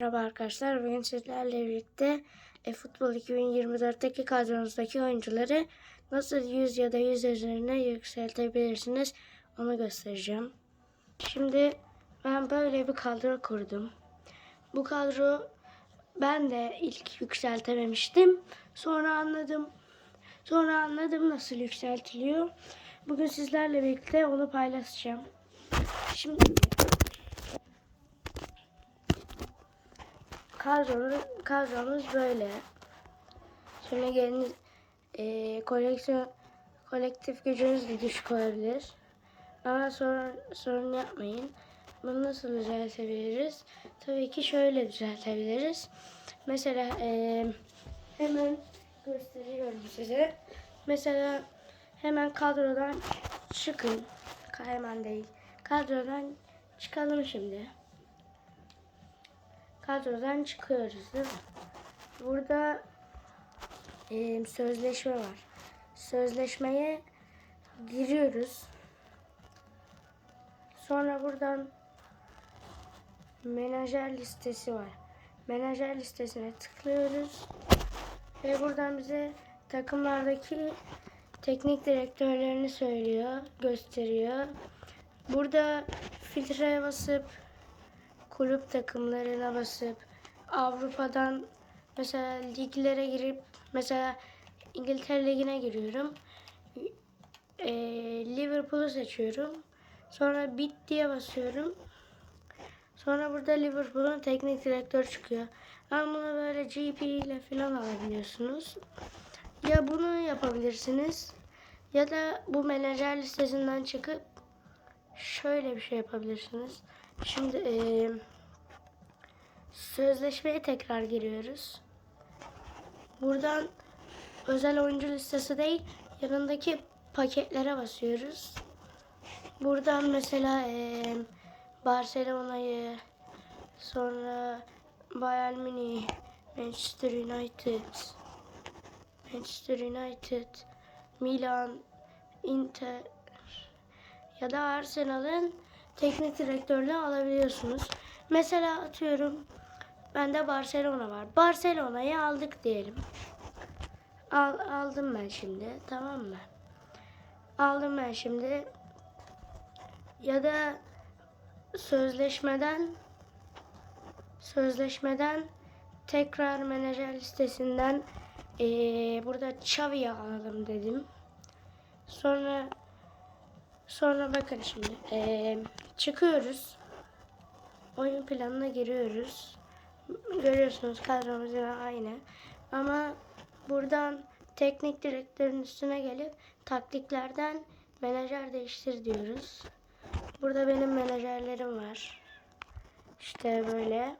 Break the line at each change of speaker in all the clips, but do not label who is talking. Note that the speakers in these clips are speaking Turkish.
Merhaba arkadaşlar. Bugün sizlerle birlikte e, Futbol 2024'teki kadronuzdaki oyuncuları nasıl 100 ya da 100 üzerine yükseltebilirsiniz onu göstereceğim. Şimdi ben böyle bir kadro kurdum. Bu kadro ben de ilk yükseltememiştim. Sonra anladım. Sonra anladım nasıl yükseltiliyor. Bugün sizlerle birlikte onu paylaşacağım. Şimdi kadromuz, kadromuz böyle. Şimdi gelin e, koleksiyon kolektif gücünüz de düşük olabilir. Ama sorun, sorun yapmayın. Bunu nasıl düzeltebiliriz? Tabii ki şöyle düzeltebiliriz. Mesela e, hemen gösteriyorum size. Mesela hemen kadrodan çıkın. Hemen değil. Kadrodan çıkalım şimdi kadrodan çıkıyoruz değil mi? Burada e, sözleşme var. Sözleşmeye giriyoruz. Sonra buradan menajer listesi var. Menajer listesine tıklıyoruz. Ve buradan bize takımlardaki teknik direktörlerini söylüyor, gösteriyor. Burada filtreye basıp kulüp takımlarına basıp Avrupa'dan mesela liglere girip mesela İngiltere Ligi'ne giriyorum. Ee, Liverpool'u seçiyorum. Sonra bit diye basıyorum. Sonra burada Liverpool'un teknik direktör çıkıyor. Ama bunu böyle GP ile falan alabiliyorsunuz. Ya bunu yapabilirsiniz ya da bu menajer listesinden çıkıp şöyle bir şey yapabilirsiniz. Şimdi eee sözleşmeye tekrar giriyoruz. Buradan özel oyuncu listesi değil, yanındaki paketlere basıyoruz. Buradan mesela eee Barcelona'yı, sonra Bayern Münih, Manchester United, Manchester United, Milan, Inter ya da Arsenal'ın teknik direktörlüğü alabiliyorsunuz. Mesela atıyorum bende Barcelona var. Barcelona'yı aldık diyelim. Al, aldım ben şimdi tamam mı? Aldım ben şimdi. Ya da sözleşmeden sözleşmeden tekrar menajer listesinden eee, burada Xavi'yi alalım dedim. Sonra sonra bakın şimdi eee, çıkıyoruz. Oyun planına giriyoruz. Görüyorsunuz kadromuz yine aynı. Ama buradan teknik direktörün üstüne gelip taktiklerden menajer değiştir diyoruz. Burada benim menajerlerim var. İşte böyle.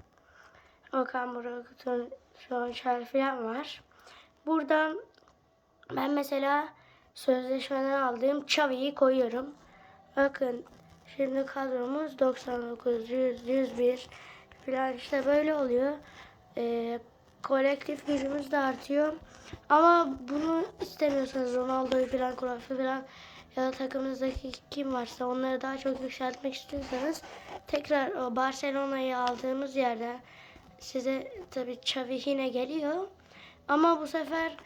Okan Burak'ın son falan var. Buradan ben mesela sözleşmeden aldığım Xavi'yi koyuyorum. Bakın şimdi kadromuz 99, 100, 101 falan işte böyle oluyor. Ee, kolektif gücümüz de artıyor. Ama bunu istemiyorsanız Ronaldo'yu falan, Cruyff'u falan ya da takımınızdaki kim varsa onları daha çok yükseltmek istiyorsanız tekrar Barcelona'yı aldığımız yerde size tabii Xavi yine geliyor. Ama bu sefer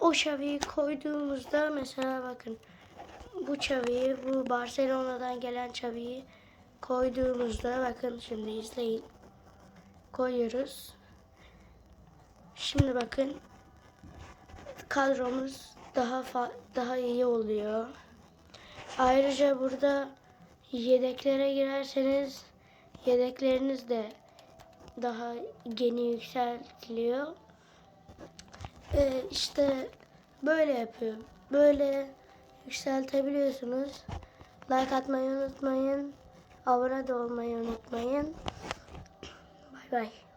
o Xavi'yi koyduğumuzda mesela bakın bu Xavi'yi bu Barcelona'dan gelen Xavi'yi koyduğumuzda bakın şimdi izleyin. Koyuyoruz. Şimdi bakın kadromuz daha daha iyi oluyor. Ayrıca burada yedeklere girerseniz yedekleriniz de daha yeni yükseltiliyor. Ee, işte böyle yapıyor. Böyle yükseltebiliyorsunuz. Like atmayı unutmayın. Abone de olmayı unutmayın. Bye.